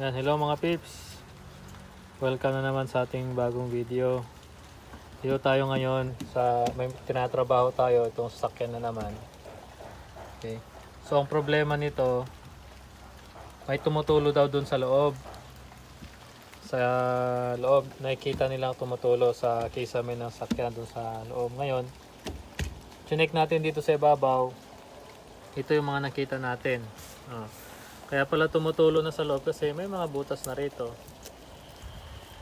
Yan, hello mga pips. Welcome na naman sa ating bagong video. Dito tayo ngayon sa may tinatrabaho tayo itong sasakyan na naman. Okay. So ang problema nito may tumutulo daw dun sa loob. Sa loob nakikita nilang tumutulo sa kisame ng sakyan dun sa loob. Ngayon, chinek natin dito sa ibabaw. Ito yung mga nakita natin. Oh. Kaya pala tumutulo na sa loob kasi may mga butas na rito.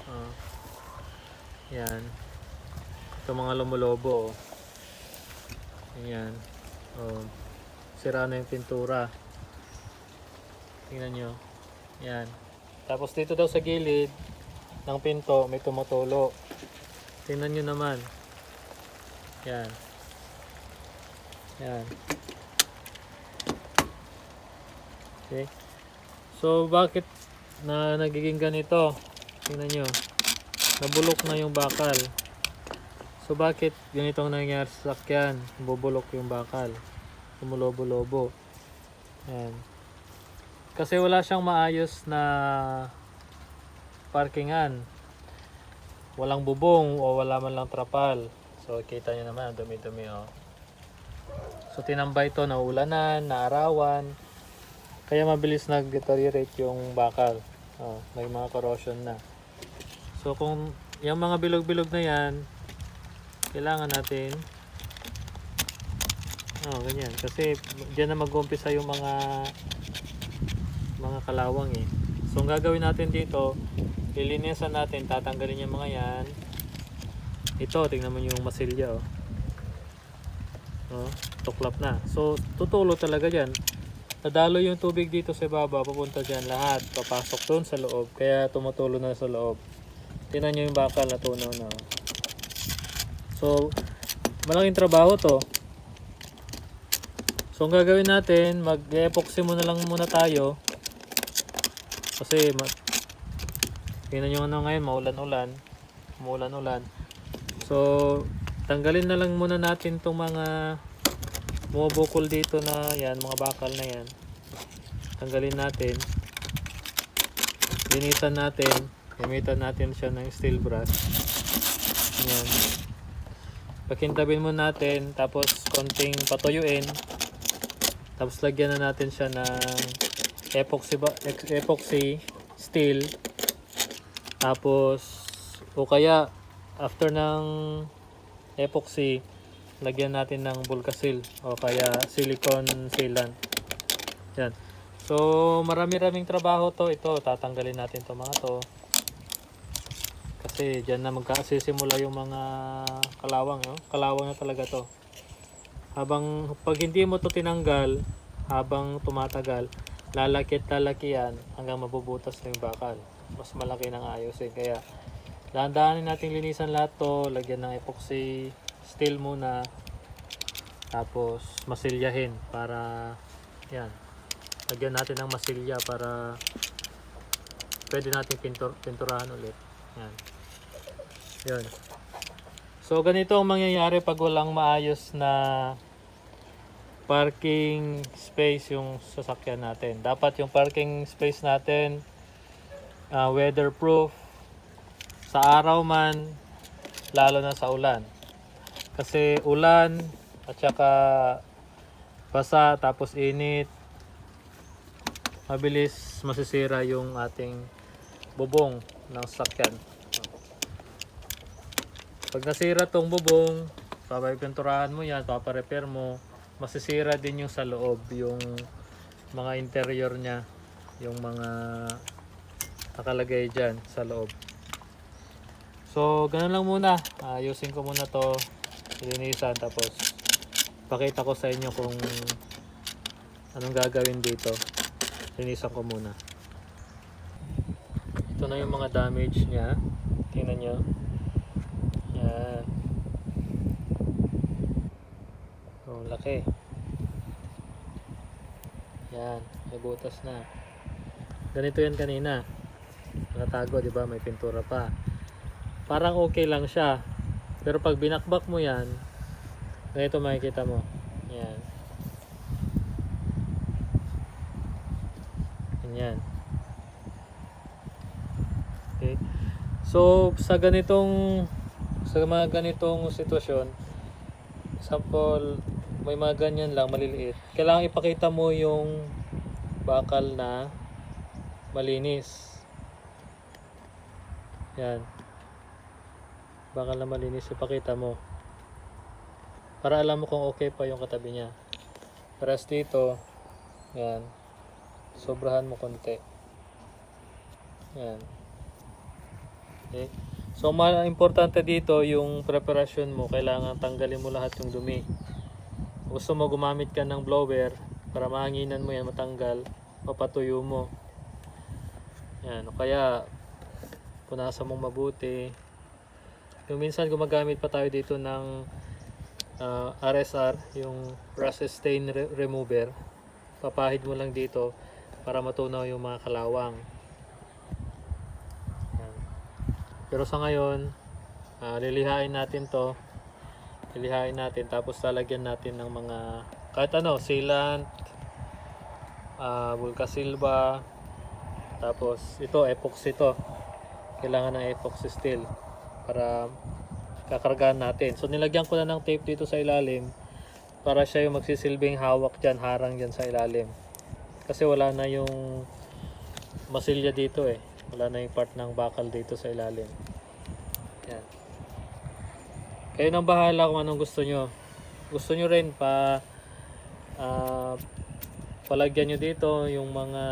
Oh. Yan. Ito mga lumulobo. Oh. Yan. Oh. Sira na yung pintura. Tingnan nyo. Yan. Tapos dito daw sa gilid ng pinto may tumutulo. Tingnan nyo naman. Yan. Yan. Okay. So, bakit na nagiging ganito? Tingnan nyo. Nabulok na yung bakal. So, bakit ganito ang nangyayari sa sakyan? Bubulok yung bakal. Tumulobo-lobo. Yan. Kasi wala siyang maayos na parkingan. Walang bubong o wala man lang trapal. So, kita nyo naman, dumi-dumi oh. So, tinambay to na ulanan, na arawan. Kaya mabilis nag-deteriorate yung bakal. Oh, may mga corrosion na. So kung yung mga bilog-bilog na yan, kailangan natin Oh, ganyan. Kasi diyan na mag-umpisa yung mga mga kalawang eh. So ang gagawin natin dito, lilinisan natin, tatanggalin yung mga yan. Ito, tingnan mo yung masilya oh. Oh, tuklap na. So tutulo talaga diyan. Nadalo yung tubig dito sa baba, papunta dyan lahat. Papasok doon sa loob, kaya tumutulo na sa loob. Tingnan nyo yung bakal na tunaw na. So, malaking trabaho to. So, ang gagawin natin, mag-epoxy muna lang muna tayo. Kasi, tingnan nyo ano ngayon, maulan-ulan. Maulan-ulan. So, tanggalin na lang muna natin itong mga bumubukol dito na yan, mga bakal na yan. Tanggalin natin. Linisan natin. Gamitan natin siya ng steel brush. Yan. Pakintabin mo natin, tapos konting patuyuin. Tapos lagyan na natin siya ng epoxy, epoxy steel. Tapos, o kaya, after ng epoxy, lagyan natin ng Bulkasil o kaya silicone sealant. Yan. So, marami-raming trabaho to. Ito, tatanggalin natin to mga to. Kasi dyan na magkasisimula yung mga kalawang. No? Kalawang na talaga to. Habang, pag hindi mo to tinanggal, habang tumatagal, lalaki at lalaki yan hanggang mabubutas na yung bakal. Mas malaki ng ayusin. Kaya, dahan-dahanin natin linisan lahat to. Lagyan ng epoxy steel muna. Tapos masilyahin para yan. Lagyan natin ng masilya para pwede natin pintur pinturahan ulit. Yan. Yun. So ganito ang mangyayari pag walang maayos na parking space yung sasakyan natin. Dapat yung parking space natin ah, weatherproof. Sa araw man lalo na sa ulan kasi ulan at saka basa tapos init. Mabilis masisira yung ating bubong ng sakyan. Pag nasira tong bubong papapinturahan mo yan paparepair mo masisira din yung sa loob yung mga interior niya yung mga nakalagay dyan sa loob. So ganun lang muna. Ayusin ko muna to linisan tapos pakita ko sa inyo kung anong gagawin dito. Linisan ko muna. Ito na yung mga damage niya. Tingnan nyo. Yan. Oh laki. Yan may butas na. Ganito yan kanina. Nakatago di ba? May pintura pa. Parang okay lang siya pero pag binakbak mo yan ganito makikita mo yan yan So, sa ganitong sa mga ganitong sitwasyon, example, may mga ganyan lang maliliit. Kailangan ipakita mo yung bakal na malinis. Yan. Bakal na malinis ipakita mo. Para alam mo kung okay pa yung katabi niya. Paras dito, yan. Sobrahan mo konti. Yan. Okay. So, importante dito yung preparasyon mo. Kailangan tanggalin mo lahat yung dumi. Gusto mo gumamit ka ng blower para mahanginan mo yan, matanggal, papatuyo mo. Yan. O kaya, punasan mong mabuti. Yung minsan gumagamit pa tayo dito ng ah, RSR, yung Rust Stain Re- Remover. Papahid mo lang dito para matunaw yung mga kalawang. Yan. Pero sa ngayon, ah, lilihain natin to. Lilihain natin tapos lalagyan natin ng mga kahit ano, sealant, uh, Silva, tapos ito, epoxy to. Kailangan ng epoxy steel para kakargahan natin. So nilagyan ko na ng tape dito sa ilalim para siya yung magsisilbing hawak dyan, harang dyan sa ilalim. Kasi wala na yung masilya dito eh. Wala na yung part ng bakal dito sa ilalim. Yan. Kayo nang bahala kung anong gusto nyo. Gusto nyo rin pa ah, palagyan nyo dito yung mga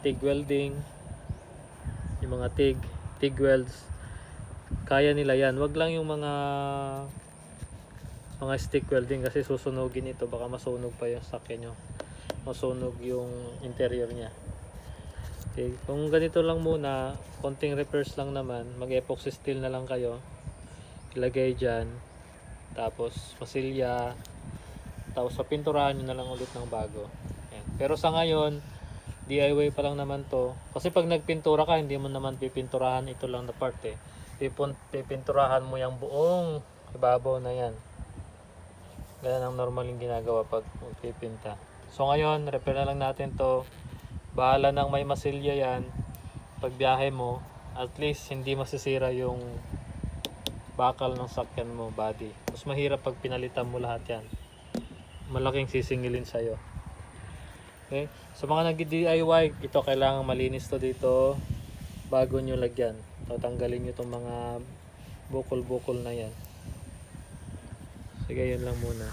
TIG welding, yung mga TIG, TIG welds. Kaya nila yan. Wag lang yung mga mga stick welding kasi susunugin ito. Baka masunog pa yung sakyan nyo. Masunog yung interior niya. Okay. Kung ganito lang muna, konting repairs lang naman, mag-epoxy steel na lang kayo. Ilagay dyan. Tapos, pasilya. Tapos, papinturahan nyo na lang ulit ng bago. Yan. Pero sa ngayon, DIY pa lang naman to. Kasi pag nagpintura ka, hindi mo naman pipinturahan ito lang na part eh. Pipinturahan mo yung buong ibabaw na yan. Ganyan ang normal yung ginagawa pag pipinta. So ngayon, repair na lang natin to. Bahala nang may masilya yan. Pag biyahe mo, at least hindi masisira yung bakal ng sakyan mo, body. Mas mahirap pag pinalitan mo lahat yan. Malaking sisingilin sa'yo. Okay? Sa mga nag-DIY, ito kailangan malinis to dito bago nyo lagyan. Tatanggalin nyo itong mga bukol-bukol na yan. Sige, yun lang muna.